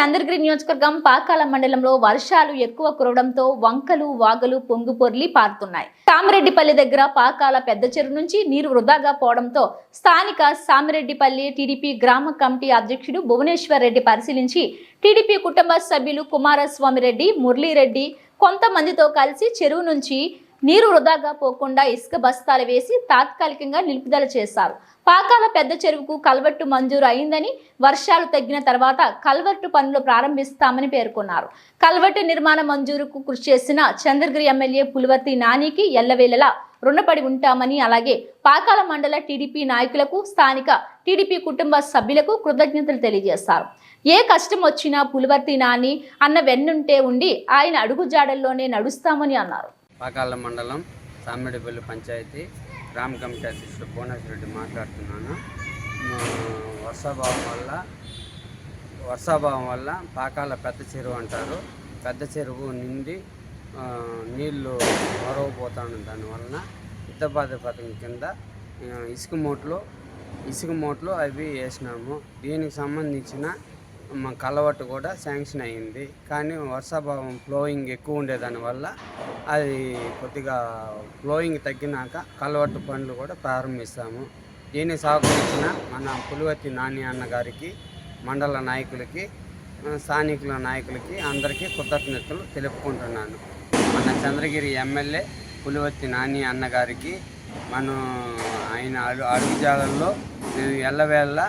చంద్రగిరి నియోజకవర్గం పాకాల మండలంలో వర్షాలు ఎక్కువ కురవడంతో వంకలు వాగలు పొంగు పొర్లి పారుతున్నాయి. సామిరెడ్డిపల్లి దగ్గర పాకాల పెద్ద చెరువు నుంచి నీరు వృధాగా పోవడంతో స్థానిక సామిరెడ్డిపల్లి టీడీపీ గ్రామ కమిటీ అధ్యక్షుడు భువనేశ్వర్ రెడ్డి పరిశీలించి టీడీపీ కుటుంబ సభ్యులు కుమారస్వామి రెడ్డి మురళీరెడ్డి కొంతమందితో కలిసి చెరువు నుంచి నీరు వృధాగా పోకుండా ఇసుక బస్తాలు వేసి తాత్కాలికంగా నిలుపుదల చేశారు. పాకాల పెద్ద చెరువుకు కల్వర్టు మంజూరు అయిందని వర్షాలు తగ్గిన తర్వాత కల్వర్టు పనులు ప్రారంభిస్తామని పేర్కొన్నారు. కల్వర్టు నిర్మాణ మంజూరుకు కృషి చేసిన చంద్రగిరి ఎమ్మెల్యే పులివర్తి నానికి ఎల్లవేళలా రుణపడి ఉంటామని అలాగే పాకాల మండల టీడీపీ నాయకులకు స్థానిక టీడీపీ కుటుంబ సభ్యులకు కృతజ్ఞతలు తెలియజేశారు. ఏ కష్టం వచ్చినా పులివర్తి నాని అన్న వెన్నుంటే ఉండి ఆయన అడుగుజాడల్లోనే నడుస్తామని అన్నారు. పాకాల మండలం సామిడిపల్లి పంచాయతీ గ్రామ కమిటీ అధ్యక్షుడు భువనేశ్వరరెడ్డి మాట్లాడుతున్నాను. వర్షాభావం వల్ల వర్షాభావం వల్ల పాకాల పెద్ద చెరువు అంటారు. పెద్ద చెరువు నిండి నీళ్ళు మరవపోతాను దానివలన యుద్ధబాధ పథకం కింద ఇసుక మూటలు ఇసుక మూటలు అవి వేసినాము. దీనికి సంబంధించిన కలవట్టు కూడా శాంక్షన్ అయ్యింది. కానీ వర్షాభావం ఫ్లోయింగ్ ఎక్కువ ఉండేదానివల్ల అది కొద్దిగా ఫ్లోయింగ్ తగ్గినాక కలవట్టు పనులు కూడా ప్రారంభిస్తాము. దీన్ని సహకరించిన మన పులివర్తి నాని అన్నగారికి మండల నాయకులకి స్థానికుల నాయకులకి అందరికీ కృతజ్ఞతలు తెలుపుకుంటున్నాను. మన చంద్రగిరి ఎమ్మెల్యే పులివత్తి నాని అన్నగారికి మనం ఆయన అడు అడుగుజాలల్లో మేము ఎల్లవేళ్ళ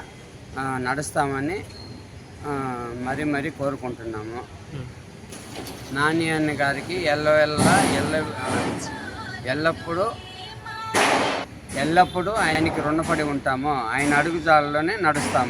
నడుస్తామని మరీ మరీ కోరుకుంటున్నాము. నాని అన్న గారికి ఎల్లవెల్ల ఎల్ల ఎల్లప్పుడూ ఎల్లప్పుడూ ఆయనకి రుణపడి ఉంటాము. ఆయన అడుగుజాడలోనే నడుస్తాము.